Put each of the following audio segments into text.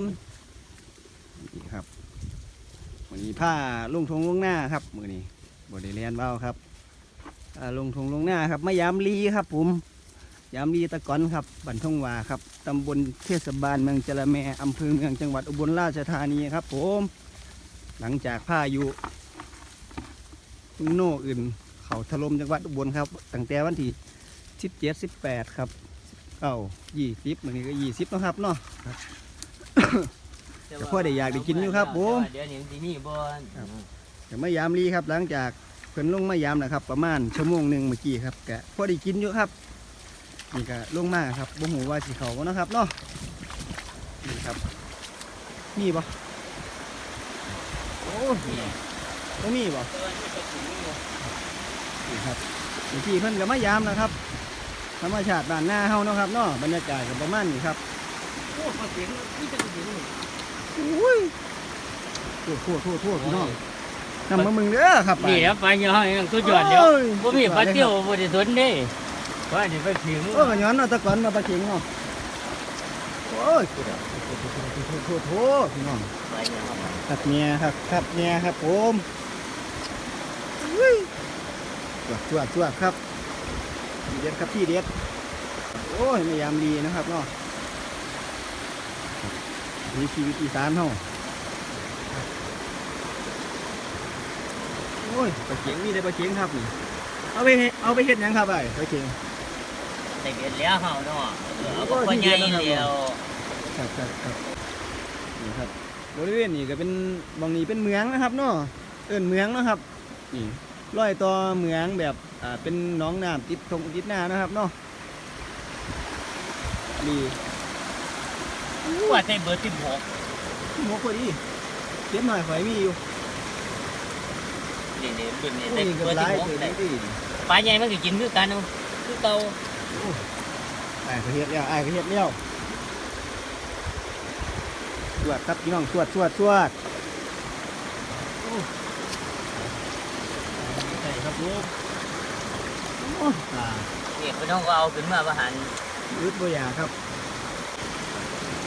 มนี่ครับมือนี้ผ้าลุงทงลุงหน้าครับมือนี้บริเลียนเบ้าครับลุงทงลุงหน้าครับม่ยามลีครับ ผมยามลีตะกอนครับบันทงวาครับตำบลเทศบาลเมืองจระแมอำเภอเมืองจังหวัดอุบลราชธานีครับ ผม หลังจากผ้าอยู่โน่อื่น เขาถล่มจังหวัดอุบลครับตั้งแต่วันที่สิบเจ็ดสิบแปดครับเก้ายี่สิบมันนี้ก็ยี่สิบนะครับเนาะ แต่พ่อได้อยากได้กินอยู่ครับผม เดี๋ยวนี้ที่นี่บ่ครับแต่มายามลีครับหลังจากเพิ่นลงมายามนะครับ ประมาณชั่วโมงหนึ่งเมื่อกี้ครับกะพอได้กินอยู่ครับนี่ก็ลงมาครับบ่หูว่าสิเขาบ่เนาะครับเนาะนี่ครับมีบ่โอ้ยบ่มีบ่นี่ครับเมื่อกี้เพิ่นก็มายามนะครับธรรมชาติบ้านหน้าเฮาเนาะครับเนาะบรรยากาศก็ประมาณนี้ครับ โอ้เสียงนี่จะเสียงนี่อุ้ยโทั่วทั่วทั่วทั่วพี่น้องนำมามึงเด้อครับนี่ครับปลาย่อยยังตัวจอดเดียวบ่มีปลาเตี้ยวบ่ได้สนเด้ปลานี่ไปถึงโอ้ยย้อนเอาตะกอนมาตะเข็งเนาะโอ้ยทั่วทั่วทั่วทั่วพี่น้องครับเมียครับครับเมียครับผมอุ้ยจวดจวดจวดครับพี่เด็ดครับพี่เด็ดโอ้ยไม่ยามดีนะครับเนาะ นี่ชีวิตอีสานเฮาโอ้ยปลาเข็งมีได้ปลาเข็งครับนี่เอาไปเฮ็ดเอาไปเฮ็ดหยังครับไอ้ปลาเข็งแต่เกิดแล้วเฮาเนาะเอาบ่ใหญ่เดียวครับครับครับนี่ครับบริเวณนี้ก็เป็นบางนี้เป็นเมืองนะครับเนาะเอิ้นเมืองเนาะครับนี่รอยต่อเมืองแบบอ่าเป็นหน้องน้ำติดทงติดหน้านะครับเนาะดี ว่าแต่เบอร์16หมวกพอดีเก็บหน่อยข่อยมีอยู่นี่นี่รุ่นนี้โอ้ได้ยเบเกืออบร์หลาย16เกือบได้ดีปลาใหญ่มันก็กินคือกันเนาะคือเก่าไอ้ายก็เฮ็ดแล้วไอ้ายก็เฮ็ดแล้วสวดครับพี่น้องสวดสวดสวดโอ้ใช่ครับลูกโอ้อ่านี่เพิ่นเฮาก็เอาขึ้นมาประหารอึดบ่อยากครับ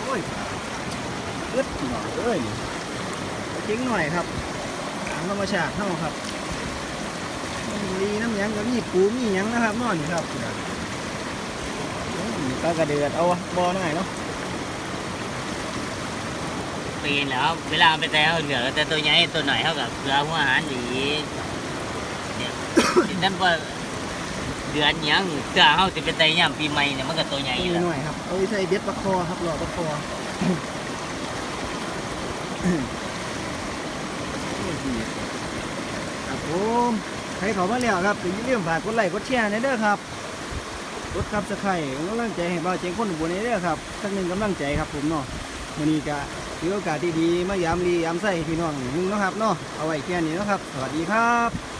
โอ้ยอึดหน่อยเอ้ยเจ๊งหน่อยครับตามธรรมชาติเท่าครับมันดีน้ำยังก็มีปูมียังนะครับนอนครับโอ้ยก็กระเดือดเอาวะบอหน่อยเนาะปีนแล้วเวลาไปแต่เฮาเหลือแต่ตัวใหญ่ตัวหน่อยเฮาก็เกลือหัวอาหารดีเนี่ยที่นั่นว่า ดือนหยังเสื้อเฮาสิไปแต่ยามปีใหม่เนี่ยมันก็ตัวใหญ่อยู่นี่แล้วหน่อยครับเอาไปใส่เบ็ดปลาคอครับหล่อปลาคอครับผมใครเขามาแล้วครับอย่าลืมฝากกดไลค์กดแชร์ในเด้อครับกดครับสไครต์กำลังใจให้บ่าวเจงคนอุบลนี้เด้อครับสักหนึ่งกำลังใจครับผมเนาะวันนี้ก็ถือโอกาสที่ดีมายามรียามใส่พี่น้องหนึงเนาะครับเนาะเอาไว้แค่นี้เนาะครับ สวัสดีครับ